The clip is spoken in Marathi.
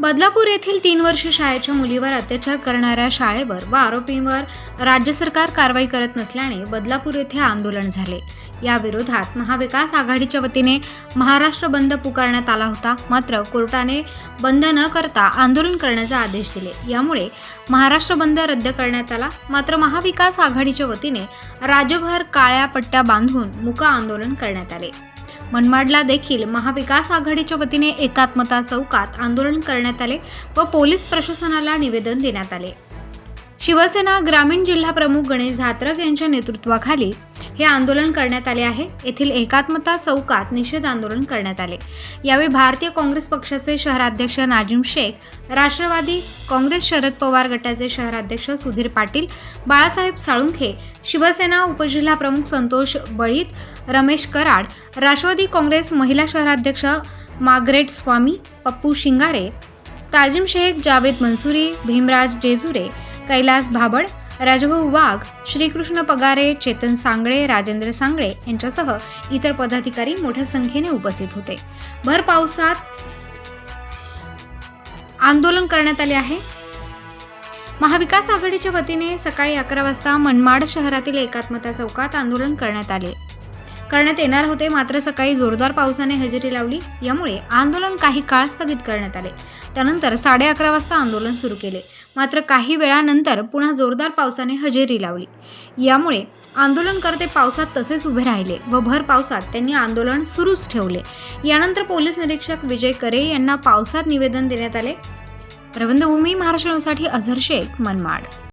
बदलापूर येथील तीन वर्ष शाळेच्या मुलीवर अत्याचार करणाऱ्या शाळेवर व आरोपींवर राज्य सरकार कारवाई करत नसल्याने बदलापूर येथे आंदोलन झाले. या विरोधात महाविकास आघाडीच्या वतीने महाराष्ट्र बंद पुकारण्यात आला होता. मात्र कोर्टाने बंद न करता आंदोलन करण्याचे आदेश दिले. यामुळे महाराष्ट्र बंद रद्द करण्यात आला. मात्र महाविकास आघाडीच्या वतीने राज्यभर काळ्या पट्ट्या बांधून मुका आंदोलन करण्यात आले. मनमाडला देखील महाविकास आघाडीच्या वतीने एकात्मता चौकात आंदोलन करण्यात आले व पोलीस प्रशासनाला निवेदन देण्यात आले. शिवसेना ग्रामीण जिल्हा प्रमुख गणेश धात्रक यांच्या नेतृत्वाखाली हे आंदोलन करण्यात आले आहे. येथील एकात्मता चौकात निषेध आंदोलन करण्यात आले. यावेळी भारतीय काँग्रेस पक्षाचे शहराध्यक्ष नाजिम शेख राष्ट्रवादी काँग्रेस शरद पवार गटाचे शहराध्यक्ष सुधीर पाटील बाळासाहेब साळुंखे शिवसेना उपजिल्हा प्रमुख संतोष बळीत रमेश कराड राष्ट्रवादी काँग्रेस महिला शहराध्यक्ष माग्रेट स्वामी पप्पू शिंगारे ताजिम शेख जावेद मंसुरी भीमराज जेजुरे कैलास भाबड राजभाऊ वाघ श्रीकृष्ण पगारे चेतन सांगळे राजेंद्र सांगळे यांच्यासह इतर पदाधिकारी मोठ्या संख्येने उपस्थित होते. भर पावसात आंदोलन करण्यात आले आहे. महाविकास आघाडीच्या वतीने सकाळी अकरा वाजता मनमाड शहरातील एकात्मता चौकात आंदोलन करण्यात आले. करण्यात येणार होते. मात्र सकाळी जोरदार पावसाने हजेरी लावली. यामुळे आंदोलन काही काळ स्थगित करण्यात आले. त्यानंतर साडे अकरा वाजता आंदोलन सुरू केले. मात्र काही वेळानंतर पुन्हा जोरदार पावसाने हजेरी लावली. यामुळे आंदोलनकर्ते पावसात तसेच उभे राहिले व भर पावसात त्यांनी आंदोलन सुरूच ठेवले. यानंतर पोलीस निरीक्षक विजय करे यांना पावसात निवेदन देण्यात आले. प्रबंधभूमी महाराष्ट्रासाठी अझर शेख मनमाड.